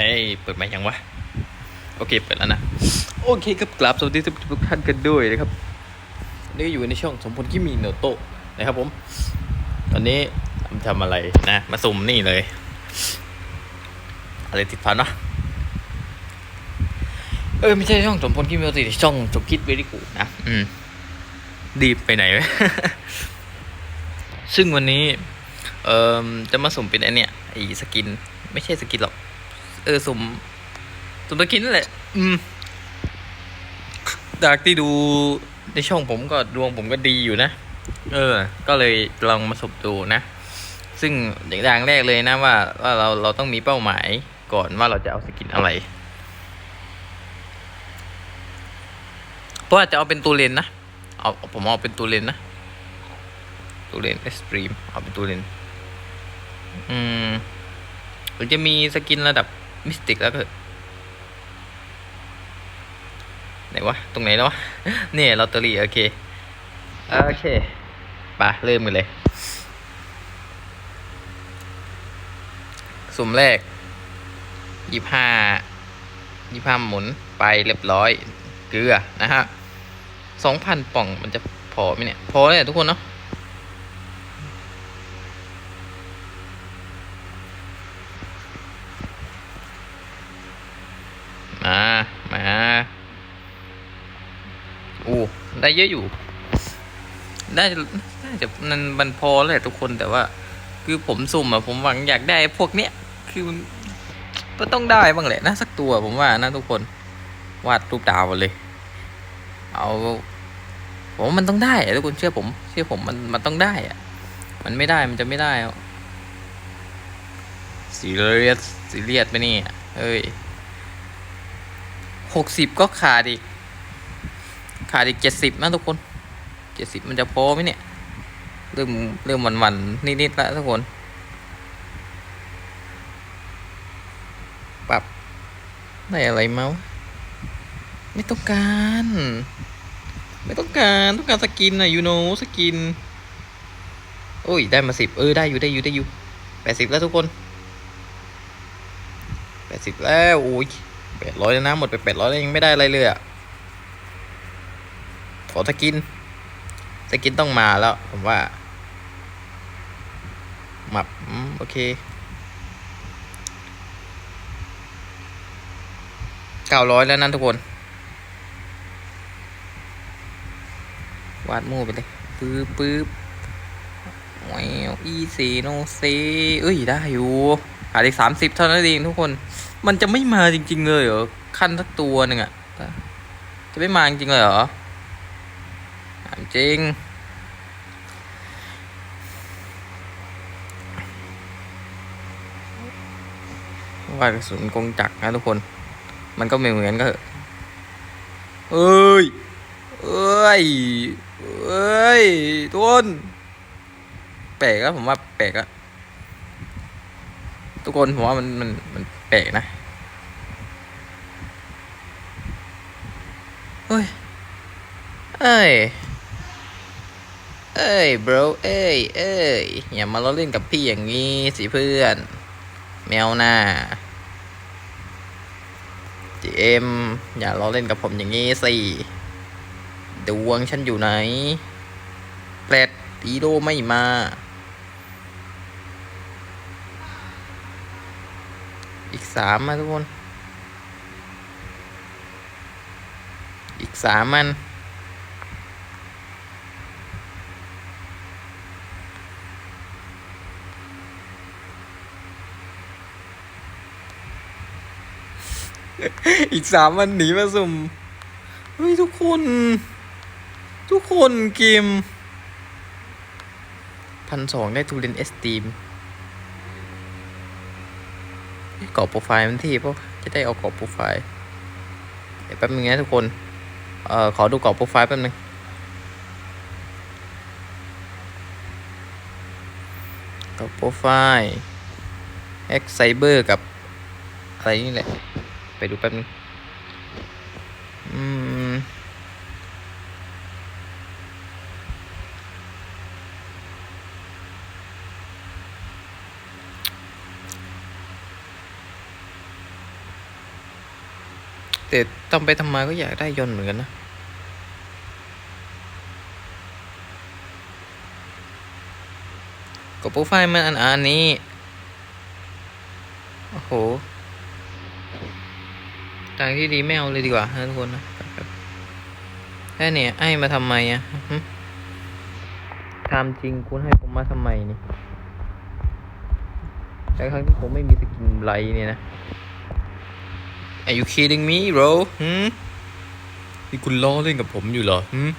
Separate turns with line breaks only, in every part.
เอ้ยเปิดไหมยังวะ โอเค เปิดแล้วนะ โอเคครับกราบสวัสดีทุกท่านกันด้วยนะครับนี่อยู่ในช่องสมพลที่มีโนโตะนะครับผม ตอนนี้ทำอะไรนะ มาสุ่มนี่เลย อะไรติดฟันวะเออไม่ใช่ช่องสมพลที่มีนโตะช่องสมคิดเวริกูนะ อืม ดีไปไหนวะซึ่งวันนี้ เอ่อจะมาสุ่มเป็นไอเนี่ยไอสกิน ไม่ใช่สกินหรอก เออสุ่มสุ่มสกินนั่นแหละ อืมจากที่ดูในช่องผมก็ดวงผมก็ดีอยู่นะ เออ ก็เลยลองมาสุ่มดูนะ ซึ่งอย่างแรกเลยนะว่า ว่าเราเราต้องมีเป้าหมายก่อนว่าเราจะเอาสกินอะไร เพราะว่าจะเอาเป็นตัวเลนนะ เอาผมเอาเป็นตัวเลนนะ ตัวเลนเอ็กซ์ตรีมเอาเป็นตัวเลน อืมหรือจะมีสกินระดับ มิสติกแล้วก็เถอะไหนวะ ตรงไหนแล้ววะ เนี่ยลอตเตอรี่ โอเค โอเคไปเริ่มกันเลย สุ่มแรกยี่ห้ายี่ห้าหมุนไปเรียบร้อย เกลือนะฮะสองพันป่องมันจะพอไหมเนี่ย พอเลยทุกคนเนาะ มาอู้ได้เยอะอยู่ ได้น่าจะมันมันพอแหละทุกคนแต่ว่า คือผมสุ่มอะผมหวังอยากได้พวกเนี้ยคือมันก็ต้องได้บ้างแหละนะสักตัวผมว่านะทุกคนวาดรูปดาวเลย เอาผมว่ามันต้องได้ทุกคนเชื่อผม เชื่อผมมันมันต้องได้อะมันไม่ได้มันจะไม่ได้อะซีเรียสซีเรียสไปนี่เอ้ย หกสิบก็ขาดอีก ขาดอีกเจ็ดสิบนะทุกคนเจ็ดสิบมันจะพอไหมเนี่ย เริ่มเริ่มหวันๆนิดๆแล้วทุกคนปรับได้อะไรมาไม่ต้องการ ไม่ต้องการต้องการสกินนะยูโนสกินโอ้ย ได้มาสิบเออ ได้อยู่ได้อยู่ได้อยู่แปดสิบแล้วทุกคนแปดสิบแล้ว โอ้ย แปดร้อยแล้วนะหมดไปแปดร้อยแล้วยังไม่ได้อะไรเลยอะขอสกินสกินต้องมาแล้ว ผมว่ามับโอเคเก้าร้อยแล้วนั่นทุกคน วาดมู่ไปเลย ปื๊บปื๊บแววอีเซโนเซเอ้ย ได้อยู่ขาดอีกสามสิบเท่านั้นเองทุกคน มันจะไม่มาจริง ๆ เลยเหรอขั้นสักตัวหนึ่งอะจะไม่มาจริงเลยเหรอจริง ว่ากระสุนกงจักรนะทุกคน มันก็ไม่เหมือนก็เถอะเอ้ย เอ้ย เอ้ยทุกคนแปลกแล้วผมว่าแปลกแล้วทุกคนผมว่ามันมันมัน ปลกนะเฮ้ย เอ้ย เอ้ย bro เอ้ย เอ้ย อย่ามาล้อเล่นกับพี่อย่างนี้สิเพื่อน แมวหน้า GM อย่าล้อเล่นกับผมอย่างนี้สิดวงฉันอยู่ไหนแปลดอีโดไม่มา อีกสามมาทุกคน อีกสามมัน อีกสามวันหนีมาสุ่มเฮ้ยทุกคน ทุกคนเกมพันสองได้ทูเรนเอสตีม กรอบโปรไฟล์มันที่ปะจะได้เอากรอบโปรไฟล์เดี๋ยวแป๊บนึงนะทุกคนเอ่อขอดูกรอบโปรไฟล์แป๊บนึงกรอบโปรไฟล์เอ็กไซเบอร์กับอะไรนี่แหละ ไปดูแป๊บนึง อืม อ แต่ ทำไปทำมาก็อยากได้ยนต์เหมือนกันนะ ก็โปรไฟล์มันอันอันนี้ โอ้โหทางที่ดีไม่เอาเลยดีกว่านะทุกคนนะแค่เนี่ยไอ้มาทำไมอะทำจริงคุณให้ผมมาทำไมนี่แต่ครั้งที่ผมไม่มีสกินไลท์เนี่ยนะ Are you kidding me bro หืมนี่คุณล้อเล่นกับผมอยู่เหรอหืม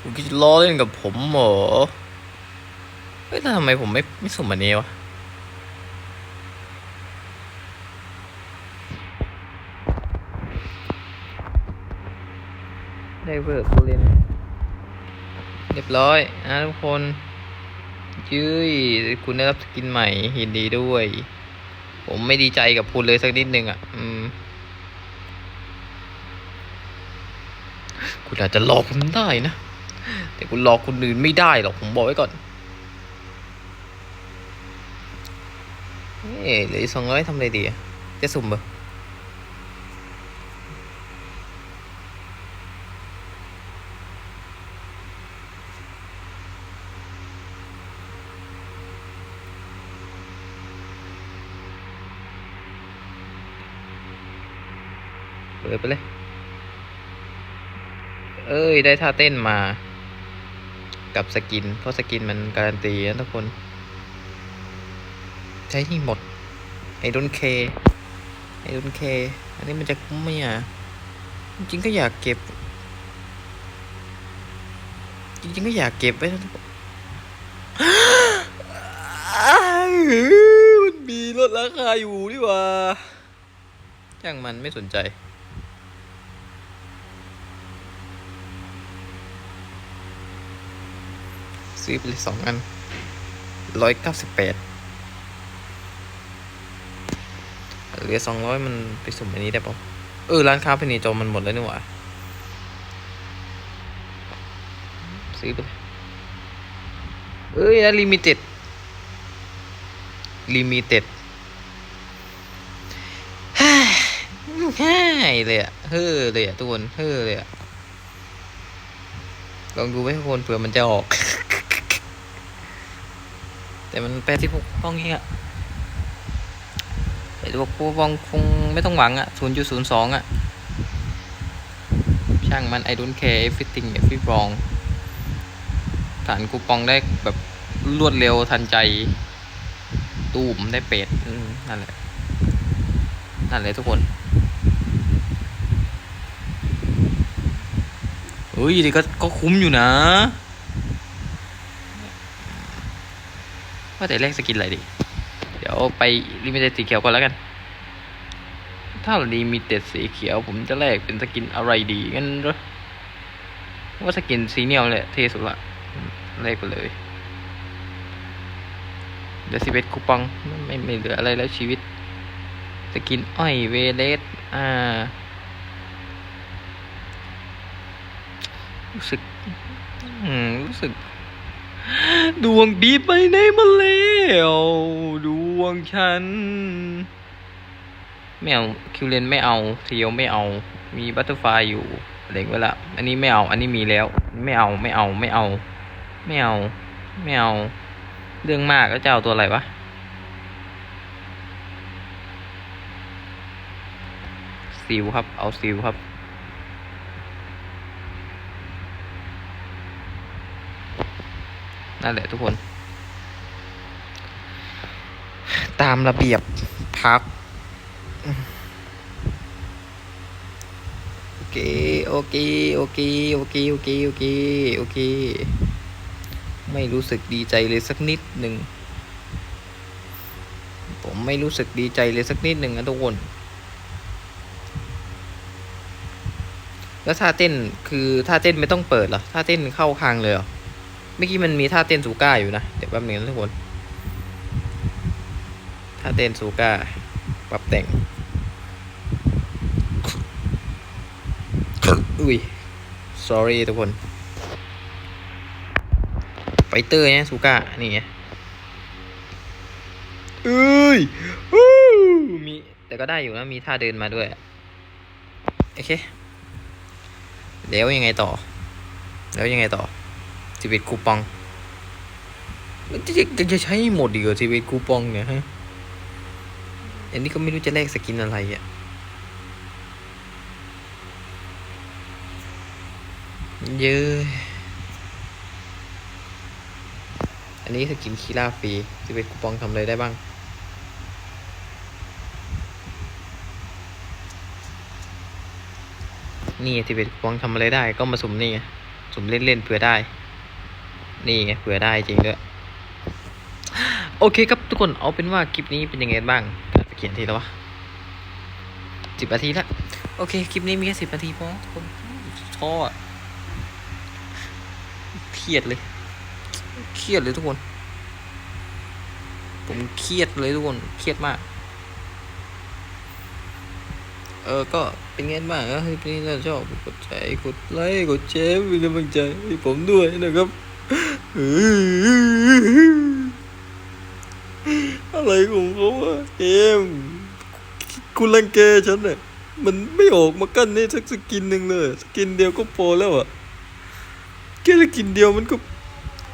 คุณคิดจะล้อเล่นกับผมเหรอเฮ้ยแล้วทำไมผมไม่ไม่สุ่มอันนี้วะได้เวิร์กกูเล่นเรียบร้อยนะทุกคน ยืยคุณได้รับสกินใหม่ยินดีด้วย ผมไม่ดีใจกับคุณเลยสักนิดนึงอะ อืม คุณอาจจะหลอกผมได้นะ แต่คุณหลอกคนอื่นไม่ได้หรอกผมบอกไว้ก่อนเอ๊ะเหลือสองร้อยทำอะไรดีอะจะสุ่มเห ปิดไปเลย เอ้ย ได้ท่าเต้นมา กับสกิน เพราะสกินมันการันตีนะทุกคน ใช้ที่หมด ไอ้ดนเค ไอ้ดนเค อันนี้มันจะคุ้มไหมอะ จริงก็อยากเก็บ จริงก็อยากเก็บไว้ทุกคนมันมีลดราคาอยู่ดีว่าช่างมันไม่สนใจ ซื้อไปเลยสองอันร้อยเก้าสิบแปดเหลือสองร้อยมันไปสุ่มอันนี้ได้ปะเออ ร้านค้าเพนีโจมันหมดแล้วนี่หว่า ซื้อไปเลยเอ้ยนะลิมิเต็ดลิมิเต็ดฮ่ายเลยอะเฮ้อเลยอะทุกคนเฮ้อเลยอะลองดูไว้ทุกคนเผื่อมันจะออก แต่มันแปดสิบหกต้องเงี้ยไอ้ตัวคูปองคงไม่ต้องหวังอะศูนย์จุดศูนย์สองอะช่างมัน I don't care everything every wrong ฐานคูปองได้แบบรวดเร็วทันใจ ตูมได้เป็ดนั่นแหละ นั่นแหละทุกคนเฮ้ยนี่ก็ก็คุ้มอยู่นะ ว่าแต่แรกสกินอะไรดี เดี๋ยวไปลิมิเต็ดสีเขียวก่อนแล้วกัน ถ้าลิมิเต็ดสีเขียว ผมจะแลกเป็นสกินอะไรดีงั้นหรอว่าสกินสีเนียวแหละเท่สุดละแลกไปเลยเดี๋ยวสิเวตคูปองไม่ไม่เหลืออะไรแล้วชีวิตสกินอ้อยเวเลสอ่ารู้สึก อืม รู้สึก ดวงดีไปไหนมาแล้วดวงฉันไม่เอาคิวเลนไม่เอาเทียวไม่เอา มีบัตเตอร์ไฟอยู่เล็งไว้ละอันนี้ไม่เอา อันนี้มีแล้ว ไม่เอาไม่เอาไม่เอา ไม่เอา ไม่เอา เรื่องมากก็จะเอาตัวอะไรวะซิลครับ เอาซิลครับ นั่นแหละทุกคน ตามระเบียบพัก โอเค โอเค โอเค โอเค โอเค โอเค โอเค ไม่รู้สึกดีใจเลยสักนิดหนึ่ง ผมไม่รู้สึกดีใจเลยสักนิดหนึ่งนะทุกคน แล้วท่าเต้นคือท่าเต้นไม่ต้องเปิดหรอท่าเต้นเข้าคางเลยเหรอ เมื่อกี้มันมีท่าเต้นซูก้าอยู่นะ เดี๋ยวแป๊บนึงนะทุกคน ท่าเต้นซูก้า ปรับแต่ง อุ้ย sorry ทุกคนไฟเตอร์เนี่ยซูก้า นี่ไงเอ้ยมีแต่ก็ได้อยู่นะ มีท่าเดินมาด้วย โอเค แล้วยังไงต่อ แล้วยังไงต่อ สิบเอ็ดคูปองมันจะจะจะใช้หมดดีกว่าสิบเอ็ดคูปองเนี่ยฮะ อันนี้ก็ไม่รู้จะแลกสกินอะไรอะ เยอะ อันนี้สกินคีล่าฟรีสิบเอ็ดคูปองทำอะไรได้บ้างนี่สิบเอ็ดคูปองทำอะไรได้ก็มาสุ่มนี่สุ่มเล่นๆเผื่อได้ นี่ไงเผื่อได้จริงด้วย โอเคครับทุกคนเอาเป็นว่าคลิปนี้เป็นยังไงบ้างเขียนทีแล้ววะสิบนาทีละโอเคคลิปนี้มีแค่สิบนาทีพอทุกคนท้ออะเครียดเลย เครียดเลยทุกคน ผมเครียดเลยทุกคนเครียดมาก เออก็เป็นไงบ้างก็คลิปนี้ถ้าชอบกดใจกดไลค์กดแชร์เป็นกำลังใจให้ผมด้วยนะครับ อะไรของเขาอะเอมคุณรังแกฉันเนี่ยมันไม่ออกมากั้นให้สักสกินหนึ่งเลย สกินเดียวก็พอแล้วอะแค่สกินเดียวมันก็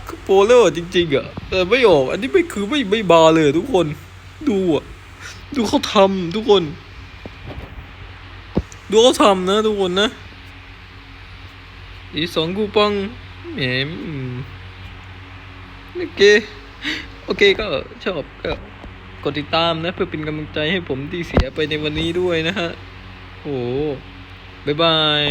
ก็พอแล้วอะจริง ๆอะแต่ไม่ออก อันนี้ไม่คือไม่ไม่บาเลย ทุกคน ดูอะดูเขาทำทุกคน ดูเขาทำนะ ทุกคนนะอีสองกูปังแหม โอเคโอเคก็ชอบก็กดติดตามนะเพื่อเป็นกำลังใจให้ผมที่เสียไปในวันนี้ด้วยนะฮะโอ้บ๊ายบาย